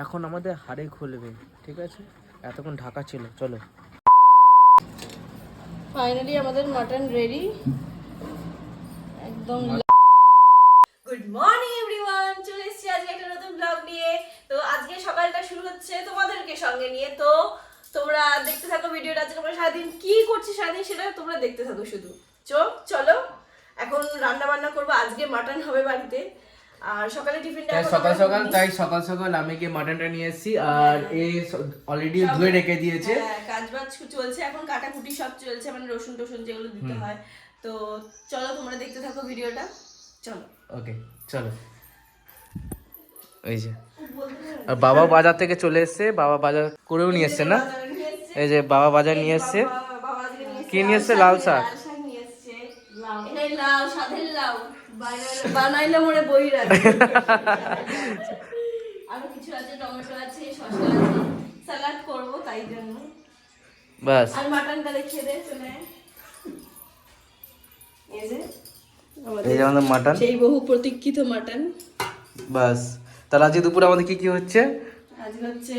এখন আমাদের হাড়ে খুলবে ঠিক আছে? এতক্ষণ ঢাকা ছিল চলো। ফাইনালি আমাদের মাটন রেডি একদম গুড মর্নিং এভরিওয়ান চলে এসেছি আজকে একটা নতুন ব্লগ নিয়ে। তো আজকে সকালটা শুরু হচ্ছে তোমাদেরকে সঙ্গে নিয়ে। তো তোমরা দেখতে থাকো ভিডিওটা আজকে আমরা সারাদিন কি করছি সারাদিন সেটা তোমরা দেখতে থাকো শুধু। চো চলো। এখন রান্না বান্না করব। আজকে মাটন হবে বাড়িতে। আর সকালে টিফিনটা সকাল সকাল তাই সকাল সকাল আমি গিয়ে মাটনটা নিয়ে এসেছি আর এ অলরেডি ধুয়ে রেখে দিয়েছে। হ্যাঁ, কাজ বাজ চলছে এখন কাটাকুটি সব চলছে মানে রসুন টসুন যেগুলো দিতে হয়। তো চলো তোমরা দেখতে থাকো ভিডিওটা। চলো। ওকে চলো। এই যে। আর বাবা বাজার থেকে চলে এসেছে বাবা বাজার করেও নিয়ে এসছে না। এই যে বাবা বাজার নিয়ে এসছে। কি নিয়ে এসছে? লাল শাক। লাল শাক নিয়ে এসছে। এটাই লাউ, সাধের লাউ। বানাইলে- বানাইলে মোরে বই রাখবে। আরও কিছু আছে টমেটো আছে শসা আছে স্যালাড করব তাই জন্য। বাস। আর মাটনটা দেখিয়ে দে চলে এই যে আমাদের এই যে আমাদের মাটন। সেই বহু প্রতীক্ষিত মাটন। বাস। তাহলে আজকে দুপুরে আমাদের কি কি হচ্ছে? আজকে হচ্ছে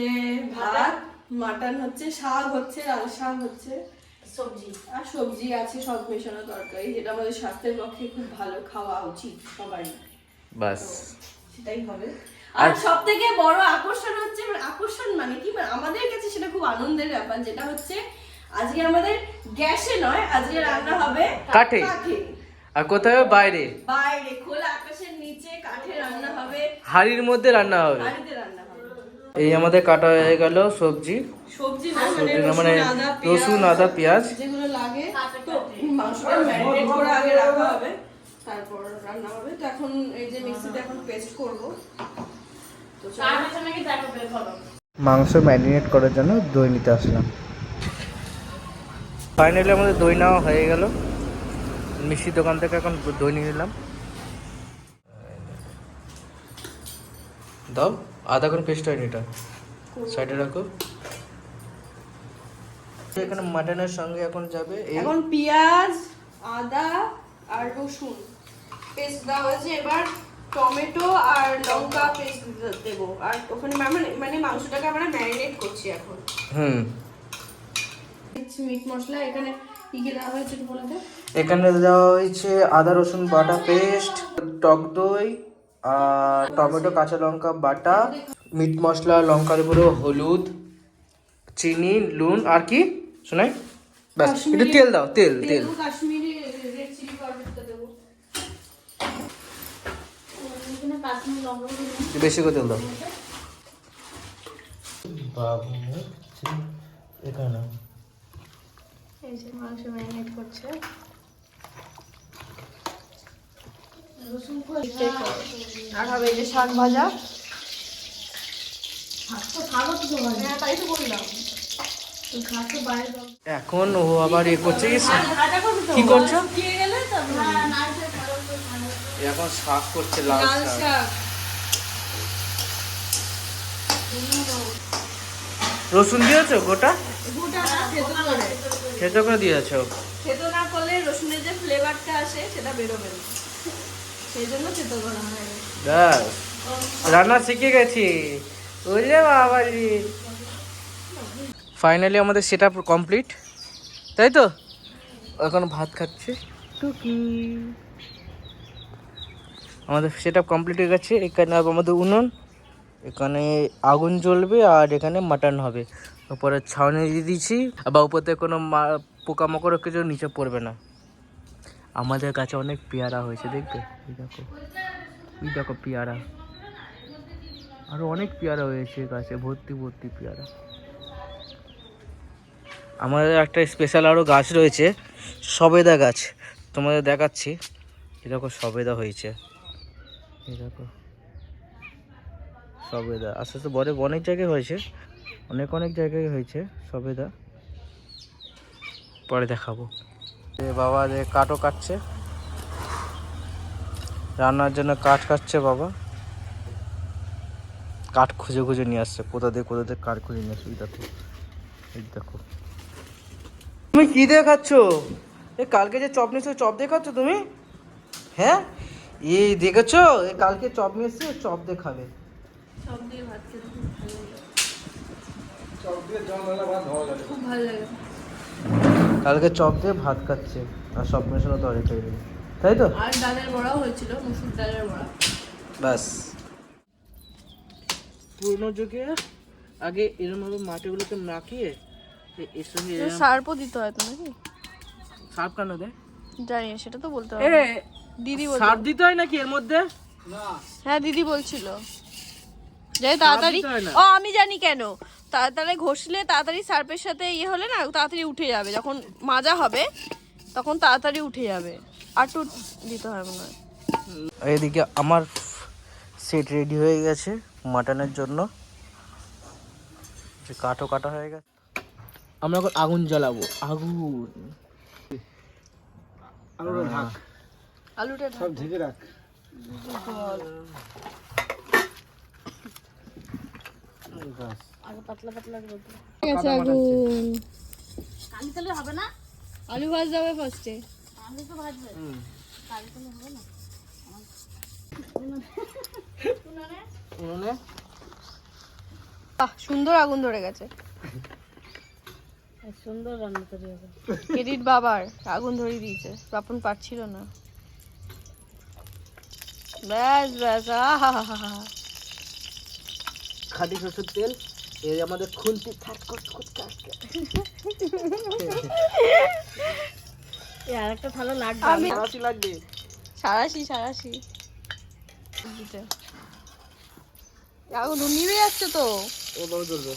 ভাত মাটন হচ্ছে শাক হচ্ছে লাল শাক হচ্ছে সবজি। আর সবজি আছে সব মেশানো তরকারি যেটা আমাদের স্বাস্থ্যের পক্ষে খুব ভালো খাওয়া উচিত সবারই। বাস। সেটাই হবে। আর সব থেকে বড় আকর্ষণ হচ্ছে আকর্ষণ মানে কি? মানে আমাদের কাছে সেটা খুব আনন্দের ব্যাপার যেটা হচ্ছে আজকে আমাদের গ্যাসে নয় আজকে রান্না হবে কাঠে। আর কোথায় বাইরে। বাইরে খোলা আকাশের নিচে কাঠে রান্না হবে। হাড়ির মধ্যে রান্না হবে। বাড়িতে রান্না হবে। এই আমাদের কাটা হয়ে গেল সবজি। সবজি না মানে রসুন মানে আদা রসুন পেঁয়াজ আদা পেঁয়াজ। যেগুলো লাগে তো মাংসটা ম্যারিনেট করে আগে রাখা হবে তারপর রান্না হবে। তো এখন এই যে মিক্সিতে এখন পেস্ট করব। তো। মাংস ম্যারিনেট করার জন্য দই নিতে আসলাম। ফাইনালি আমাদের দই নেওয়া হয়ে গেল। মিষ্টির দোকান থেকে এখন দই নিয়ে নিলাম। দাও আধা করে পেস্ট হয়নি এটা। সাইডে রাখো। এখানে মাটনের সঙ্গে এখন যাবে এখন পেঁয়াজ আদা আর রসুন। পেস্ট দেওয়া হয়েছে। এবার টমেটো আর লঙ্কা পেস্ট দেবো। আর ওখানে মানে মাংসটাকে আমরা ম্যারিনেট করছি এখন। হুম। মিট মশলা। এখানে এখানে দেওয়া হয়েছে আদা রসুন বাটা পেস্ট টক দই আর টমেটো কাঁচা লঙ্কা বাটা মিট মশলা লঙ্কার গুঁড়ো হলুদ চিনি নুন আর কি? শোনাই? ব্যাস একটু তেল দাও তেল তেল বেশি করে তেল দাও। বাবু এখানে। এই যে মাংস ম্যারিনেট করছে। আর হবে এই যে শাক ভাজা। হ্যাঁ, তাই তো বললাম। এখন ও আবার এ করছে কি করছ? এখন শাক করছে লাল শাক। রসুন দিয়েছ গোটা? খেতে করে। দিয়েছ? থেতো না করলে রসুনের যে ফ্লেভারটা আসে সেটা বেরোবে না। সেই জন্য থেতো করা হয় ব্যাস। রান্না শিখে গেছি। বুঝলে বাবারি। ফাইনালি আমাদের সেট আপ কমপ্লিট তাই তো? এখন ভাত খাচ্ছে। টুকি আমাদের সেট আপ কমপ্লিট হয়ে গেছে এখানে আমাদের উনুন এখানে আগুন জ্বলবে আর এখানে মাটন হবে। উপরে ছাউনি দিয়ে দিয়েছি বা উপর থেকে কোনো মা- পোকামাকড় কিছু নিচে পড়বে না। আমাদের কাছে অনেক পেয়ারা হয়েছে দেখবে? দেখো এই দেখো পেয়ারা। আরও অনেক পেয়ারা হয়েছে গাছে ভর্তি ভর্তি পেয়ারা। আমাদের একটা স্পেশাল আরও গাছ রয়েছে, সবেদা গাছ। তোমাদের দেখাচ্ছি। দেখো সবেদা হয়েছে। দেখো। সবেদা। আস্তে আস্তে বরে অনেক জায়গায় হয়েছে। অনেক অনেক জায়গায় হয়েছে সবেদা। পরে দেখাবো। বাবা যে কাঠও কাটছে। রান্নার জন্য কাঠ কাটছে বাবা। কাঠ খুঁজে খুঁজে নিয়ে আসছে। কোথা দিয়ে কোথা দিয়ে কাঠ খুঁজে নিয়ে আসছে দেখো দেখো। তুমি কি দিয়ে খাচ্ছ এ কালকে যে চপ নিয়েছো চপ দিয়ে খাচ্ছ তুমি? হ্যাঁ? এই দেখেছ? এ কালকে চপ নিয়ে এসছে চপ দিয়ে খাবে সব দিয়ে ভাত খেতে খুব ভালো লাগে। খুব ভালো লাগে। কালকে চপ দিয়ে ভাত খাচ্ছে আর সব মেশানো তরকারি দিয়ে তাই তো? আর ডালের বড়াও হয়েছিল মুসুর ডালের বড়া। ব্যাস। পুরোনো যুগে আগে এরমভাবে মাটিগুলোকে মাখিয়ে এর সঙ্গে সার্পও দিতে হয় তো নাকি? সার্ফ কেন দেয় জানি সেটা তো বলতে হবে। দিদি দিতে হয় নাকি এর মধ্যে? হ্যাঁ দিদি বলছিল। যাই তাড়াতাড়ি? ও আমি জানি কেন। তাড়াতাড়ি ঘষলে তাড়াতাড়ি সার্পের সাথে ইয়ে হলে না তাড়াতাড়ি উঠে যাবে। যখন মাজা হবে তখন তাড়াতাড়ি উঠে যাবে। আটু দিতে হয় মনে হয়। এদিকে আমার সেট রেডি হয়ে গেছে মাটনের জন্য। যে কাটো কাটা হয়ে গেছে। আমরা এখন আগুন জ্বালাবো। আগুন। আলুটা সব ঢেকে। রাখ। পাতলা পাতলা আগুন। কালি তালে হবে না? আলু ভাজতে হবে ফার্স্টে আলু তো ভাজবে। কালি তালে হবে না? বাহ সুন্দর আগুন ধরে গেছে। সুন্দর রান্না করি হবে। ক্রেডিট বাবার আগুন ধরিয়ে দিয়েছে বাপন পারছিল না। ব্যাস ব্যাস আহা হা হা হা। খাঁটি সরষের তেল এই আমাদের খুন্তি থাট কট কট কাট কাট। এই আর একটা ভালো লাগবে। আমি সারাশি লাগবে। সারাশি সারাশি। আগুন নিভে যাচ্ছে তো। ও বাবু চলবে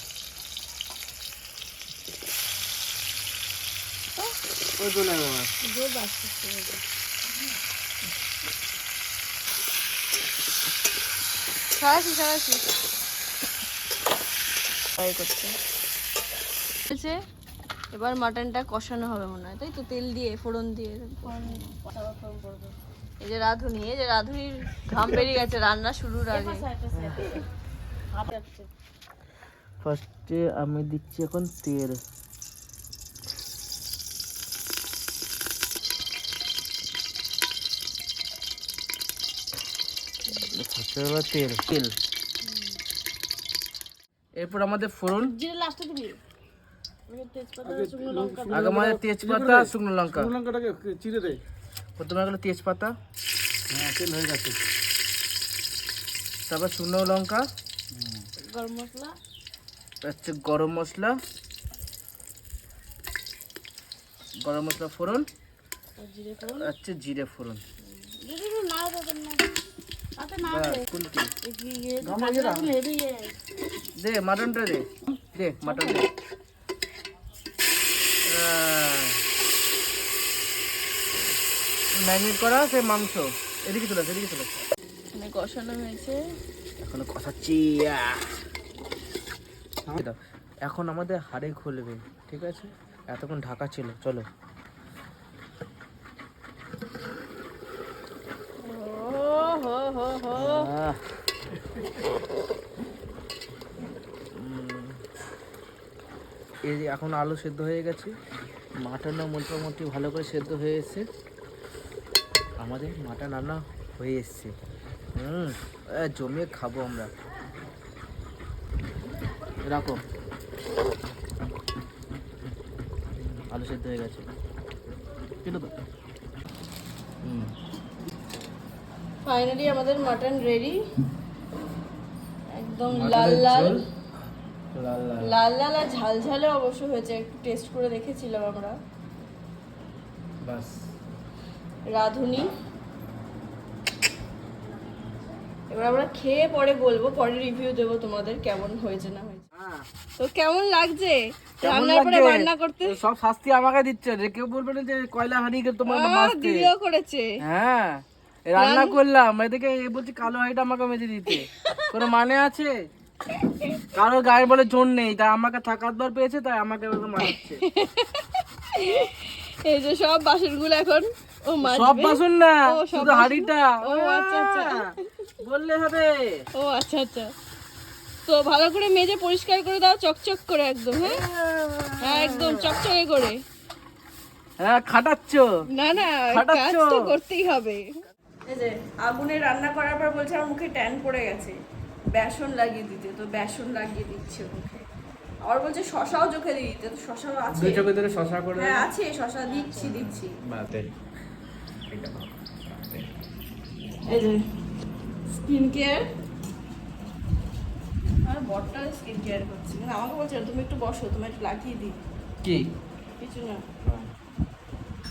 ফ্রাই করছে হয়েছে এবার মাটনটা কষানো হবে মনে হয় তাই তো? তেল দিয়ে ফোড়ন দিয়ে এই যে রাঁধুনি এই যে রাঁধুনির ঘাম বেরিয়ে গেছে রান্না শুরুর আগে। ফার্স্টে আমি দিচ্ছি এখন তেল। ফার্স্টে এবার তেল তেল। এরপর আমাদের ফোড়ন। জিরে লাস্টে দিবি ওই তেজপাতা শুকনো লঙ্কা। আগে আমাদের তেজপাতা শুকনো লঙ্কা। লঙ্কাটাকে চিড়ে দে। প্রথমে গেলো তেজপাতা। হ্যাঁ তেল হয়ে গেছে। তারপর শুকনো লঙ্কা। গরম মশলা। হচ্ছে গরম মশলা। গরম মশলা ফোড়ন। আর জিরে ফোড়ন। হচ্ছে জিরে ফোড়ন। দে। কুলকি। হেভি দে মাটনটা দে। দে মাটন দে। ম্যাগনেট করা সে মাংস? এদিকে চলে আসে এদিকে চলে আসে মানে কষানো হয়েছে। এখনও কষাচ্ছি আহ। দাও। এখন আমাদের হাড়ে খুলবে ঠিক আছে? এতক্ষণ ঢাকা ছিল চলো ও এই যে এখন আলু সেদ্ধ হয়ে গেছে। মাটনও মোটামুটি ভালো করে সেদ্ধ হয়ে এসছে। আমাদের মাটন রান্না হয়ে এসছে। হুম জমিয়ে খাব আমরা। রাখো। আলু সেদ্ধ হয়ে গেছে হুম ফাইনালি আমাদের মাটন রেডি একদম লাল লাল। লাল লাল। লাল লাল আর ঝাল ঝালে অবশ্য হয়েছে একটু টেস্ট করে দেখেছিলাম আমরা। বাস। রাঁধুনি। এবার আমরা খেয়ে পরে বলব পরে রিভিউ দেবো তোমাদের কেমন হয়েছে না হয়েছে। তো কেমন লাগছে? রান্নার পরে রান্না করতে? সব শাস্তি আমাকে দিচ্ছে যে কেউ বলবে না যে কয়লা হারিয়ে তোমার আহ, মাছতে দিদিও করেছে। হ্যাঁ। রান্না করলাম এদিকে এ বলছে কালো হাড়িটা আমাকে মেজে দিতে। কোনো মানে আছে? কারও গায়ে বলে জোর নেই তাই আমাকে থাকার দর পেয়েছে তাই আমাকে মানাচ্ছে এই যে সব বাসনগুলো এখন ও সব বাসন না শুধু হাড়িটা। ও, আচ্ছা, আচ্ছা। বললে হবে। ও আচ্ছা আচ্ছা। তো ভালো করে মেজে পরিষ্কার করে দাও চকচক করে একদম হ্যাঁ? হ্যাঁ একদম চকচকে করে। হ্যাঁ খাটাচ্ছ। না না? কাজ তো করতেই হবে। এই যে আগুনে রান্না করার পর বলছে আমার মুখে ট্যান পড়ে গেছে। বেসন লাগিয়ে দিতে তো বেসন লাগিয়ে দিচ্ছে মুখে আবার বলছে শশাও চোখে দিয়ে দিতে তো শশাও আছে? দুই চোখে ধরে শশা করে হ্যাঁ আছে শশা দিচ্ছি দিচ্ছি। বাতে এই যে স্কিন কেয়ার আর বটটা স্কিন কেয়ার করছি। কিন্তু আমাকে বলছে তুমি একটু বসো তুমি একটু লাগিয়ে দিই। কি? কিছু না।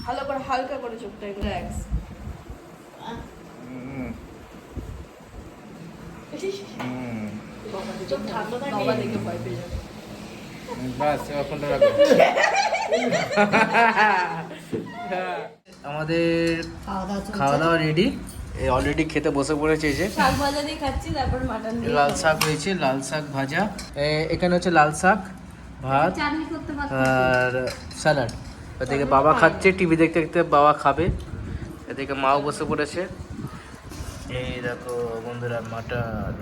ভালো করে হালকা করে চোখটা রিল্যাক্স আমাদের খাওয়া দাওয়া রেডি অলরেডি খেতে বসে পড়েছে যে। শাক ভাজা দিয়ে খাচ্ছি তারপর মাটন দিয়ে লাল শাক হয়েছে লাল শাক ভাজা এখানে হচ্ছে লাল শাক ভাত আর স্যালাড। বাবা খাচ্ছে টিভি দেখতে দেখতে বাবা খাবে। এদিকে মাও বসে পড়েছে। এই দেখো বন্ধুরা মাটন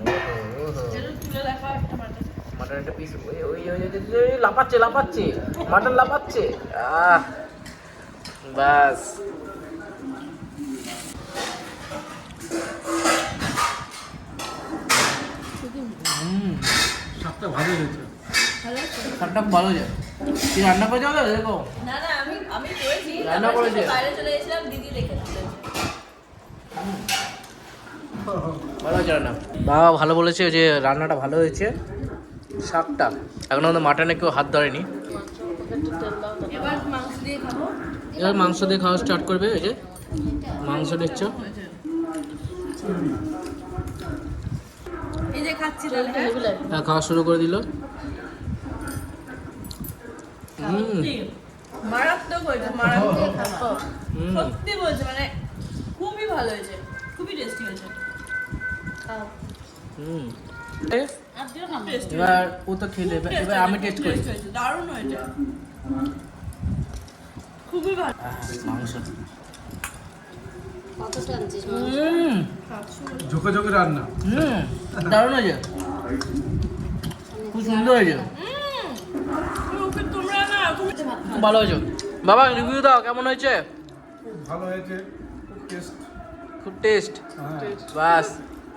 মাটন একটা পিস ওই ওই ওই ওই, ওই, ওই, লাফাচ্ছে লাফাচ্ছে মাটন লাফাচ্ছে। আহ বাস। ভালো হয়েছে। ভালো যায় কি রান্না করে যাবে দেখো না না আমি করেছি রান্না করেছে? বাইরে চলে গেছিলাম দিদি রেখে ভালো হয়েছে রান্না? বাবা ভালো বলেছে যে রান্নাটা ভালো হয়েছে শাকটা। এখন আমাদের মাটনে কেউ হাত ধরেনি। এবার মাংস দিয়ে খাওয়া স্টার্ট করবে এই যে মাংস তাহলে হ্যাঁ? হ্যাঁ খাওয়া শুরু করে দিল। হুম। মারাত্মক হয়েছে মারাত্মক সত্যি বলছে মানে খুবই ভালো হয়েছে খুবই টেস্টি হয়েছে। হুম। এ, এবার ও তো খেলে এবার এবার আমি টেস্ট করি দারুণ হয়েছে। খুবই ভালো। মাংস। ঝোঁকে ঝোঁকে রান্না। হুম। দারুণ হয়েছে। খুব সুন্দর হয়েছে। খুব ভালো হয়েছে বাবা রিভিউ দাও কেমন হয়েছে? খুব ভালো হয়েছে খুব টেস্ট খুব টেস্ট হ্যাঁ। বাস।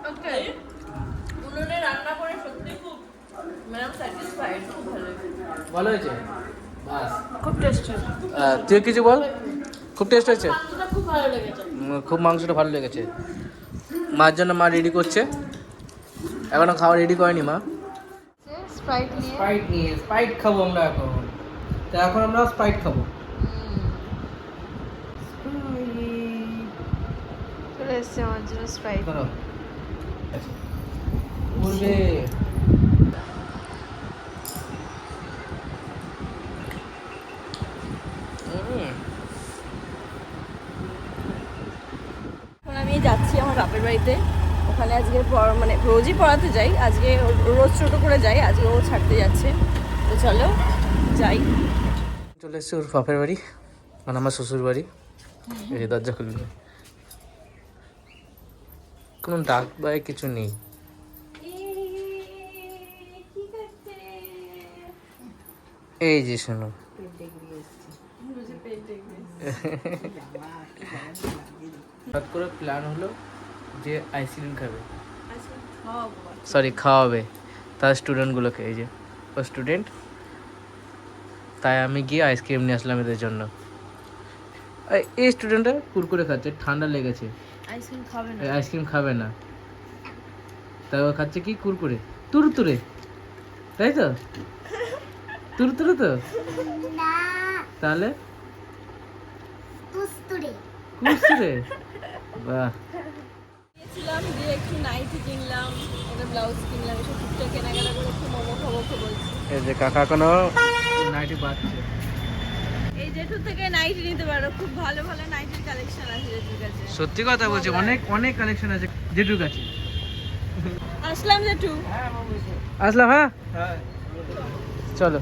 ওকে। উনুনে রান্না করে সত্যি খুব ম্যাডাম স্যাটিসফাইড খুব ভালো হয়েছে। ভালো হয়েছে? বাস। খুব টেস্টি আহ, তুই কিছু বল? খুব টেস্ট হয়েছে? মাংসটা খুব ভালো লেগেছে। খুব মাংসটা ভালো লেগেছে। মার জন্য মা রেডি করছে। এখনও খাওয়া রেডি করেনি মা। স্প্রাইট নিয়ে। স্প্রাইট নিয়ে স্প্রাইট খাব আমরা এখন। তো এখন আমরা স্প্রাইট খাব। চলে এসছে আমার জন্য স্প্রাইট ধরো। উড়বে উম, আমি যাচ্ছি আমার বাপের বাড়িতে। ওখানে আজকে মানে রোজই পড়াতে যাই। আজকে রোজ ছোটো করে যাই। আজকে ও ছাড়তে যাচ্ছে। তো চলো। যাই। চলে এসছে ওর বাপের বাড়ি মানে আমার শ্বশুর বাড়ি। এই যে দরজা খুলবে। কোনো ডাক বাই কিছু নেই। এই যে শোনো। হঠাৎ করে প্ল্যান হলো যে আইসক্রিম খাবে। সরি খাওয়াবে তার স্টুডেন্টগুলোকে এই যে ও স্টুডেন্ট তাই আমি গিয়ে আইসক্রিম নিয়ে আসলাম এদের জন্য। এই- স্টুডেন্টটা কুরকুরে খাচ্ছে ঠান্ডা লেগেছে। আইসক্রিম খাবে না। আইসক্রিম খাবে না। তাই ও খাচ্ছে কি কুরকুরে তুরতুরে তাই তো? তুরতুরে তো? তাহলে? কুরকুরে বাহ। গিয়েছিলাম দিয়ে একটু নাইটি কিনলাম একটা ব্লাউজ কিনলাম এসব টুকটাক কেনাকাটা করে একটু মোমো খাব খাব বলছি এই যে কাকা কোনো নাইটি পাচ্ছে। এই জেঠুর থেকে নাইটি নিতে পারো খুব ভালো ভালো নাইটির কালেকশন আছে জেঠুর কাছে। সত্যি কথা বলছি অনেক অনেক কালেকশন আছে জেঠুর কাছে। আসলাম জেঠু। আসলাম হ্যাঁ? চলো।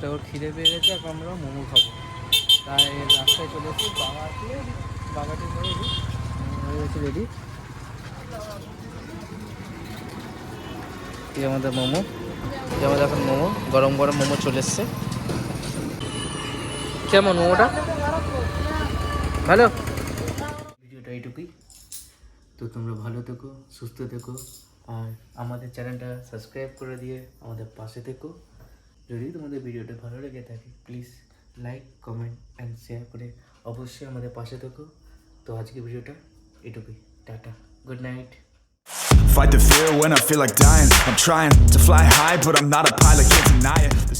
তো ওর খিদে পেয়ে গেছে এখন আমরা মোমো খাব। তাই রাস্তায় চলে এসেছি বাবাকে বাবাকে। হয়ে গেছে রেডি। আমাদের মোমো। আমাদের এখন মোমো, গরম গরম মোমো চলে এসছে। কেমন মোমোটা? ভালো? ভিডিওটা এইটুকুই। তো তোমরা ভালো থেকো, সুস্থ থেকো, আর আমাদের চ্যানেলটা সাবস্ক্রাইব করে দিয়ে আমাদের পাশে থেকো। যদি তোমাদের ভিডিওটা ভালো লেগে থাকে please like comment and share করে অবশ্যই আমাদের পাশে থেকো। তো আজকে ভিডিওটা এটুকুই tata. Good night Fight the fear when I feel like dying. I'm trying to fly high, but I'm not a pilot, can't deny it.